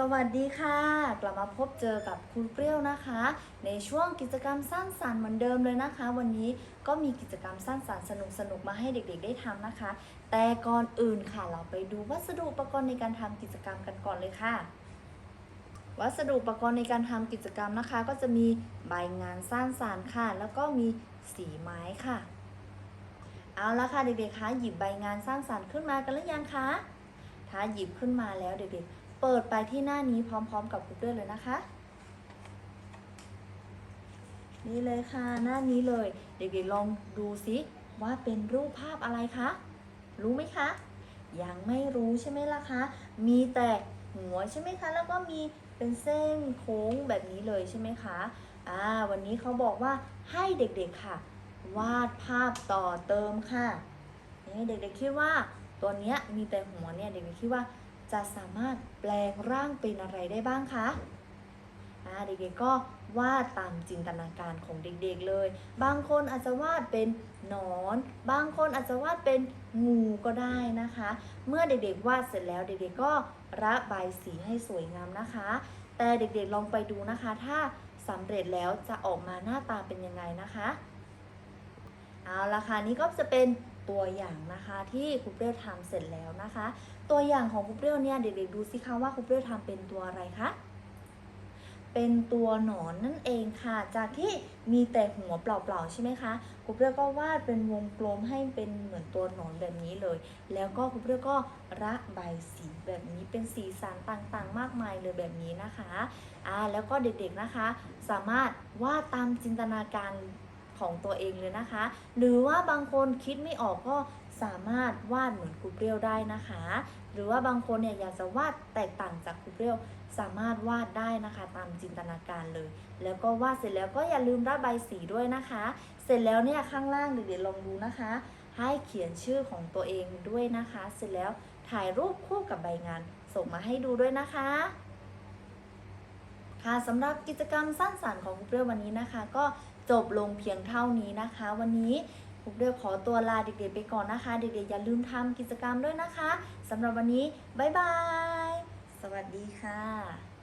สวัสดีค่ะ กลับมาพบเจอกับคุณเปรี้ยวนะคะ ในช่วงกิจกรรมสร้างสรรค์เหมือนเดิมเลยนะคะ วันนี้ก็มีกิจกรรมสร้างสรรค์สนุกๆมาให้เด็กๆ ได้ทำนะคะ แต่ก่อนอื่นค่ะ เราไปดูวัสดุอุปกรณ์ในการทำกิจกรรมกันก่อนเลยค่ะ วัสดุอุปกรณ์ในการทำกิจกรรมนะคะ ก็จะมีใบงานสร้างสรรค์ค่ะ แล้วก็มีสีไม้ค่ะ เอาละค่ะเด็กๆคะหยิบใบงานสร้างสรรค์ขึ้นมากันหรือยังคะถ้าหยิบขึ้นมาแล้วเด็กๆ เปิดไปที่หน้านี้พร้อมๆ กับครูเพื่อนเลยนะคะ นี่เลยค่ะหน้านี้เลย เด็กๆลองดูซิว่าเป็นรูปภาพอะไรคะ รู้ไหมคะ ยังไม่รู้ใช่ไหมล่ะคะ มีแต่หัวใช่ไหมคะ แล้วก็มีเป็นเส้นโค้งแบบนี้เลยใช่ไหมคะอ่าวันนี้เขาบอกว่าให้เด็กๆค่ะ วาดภาพต่อเติมค่ะนี่เด็กๆคิดว่าตัวเนี้ยมีแต่หัวเนี่ยเด็กๆคิดว่า จะสามารถแปลงร่างเป็นอะไรได้บ้างคะอ่าเด็กๆก็วาดตามจินตนาการของเด็กๆเลย บางคนอาจจะวาดเป็นหนอน บางคนอาจจะวาดเป็นงูก็ได้นะคะ เมื่อเด็กๆวาดเสร็จแล้วเด็กๆก็ระบายสีให้สวยงามนะคะ แต่เด็กๆลองไปดูนะคะ ถ้าสำเร็จแล้วจะออกมาหน้าตาเป็นยังไงนะคะ เอาละค่ะนี่ก็จะเป็น ตัวอย่างนะคะที่ครูเปรี้ยวทำเสร็จแล้วนะคะ ตัวอย่างของครูเปรี้ยวเนี่ยเด็กๆดูสิคะว่าครูเปรี้ยวทำเป็นตัวอะไรคะเป็นตัวหนอนนั่นเองค่ะ จากที่มีแต่หัวเปล่าๆใช่ไหมคะครูเปรี้ยวก็วาดเป็นวงกลมให้เป็นเหมือนตัวหนอนแบบนี้เลย แล้วก็ครูเปรี้ยวก็ระบายสีแบบนี้เป็นสีสันต่างๆ มากมายเลยแบบนี้นะคะอ่าแล้วก็เด็กๆนะคะ สามารถวาดตามจินตนาการ ของตัวเองเลยนะคะ หรือว่าบางคนคิดไม่ออกก็สามารถวาดเหมือนครูเปรี้ยวได้นะคะ หรือว่าบางคนเนี่ยอยากจะวาดแตกต่างจากครูเปรี้ยว สามารถวาดได้นะคะ ตามจินตนาการเลย แล้วก็วาดเสร็จแล้วก็อย่าลืมระบายสีด้วยนะคะ เสร็จแล้วเนี่ยข้างล่างเดี๋ยวๆลองดูนะคะ ให้เขียนชื่อของตัวเองด้วยนะคะ เสร็จแล้วถ่ายรูปคู่กับใบงาน ส่งมาให้ดูด้วยนะคะ ค่ะสำหรับกิจกรรมสร้างสรรค์ของครูเปรี้ยววันนี้นะคะ ก็จบลงเพียงเท่านี้นะคะ วันนี้ครูเปรี้ยวขอตัวลาเด็กๆไปก่อนนะคะ เด็กๆอย่าลืมทำกิจกรรมด้วยนะคะสำหรับวันนี้บ๊ายบาย สวัสดีค่ะ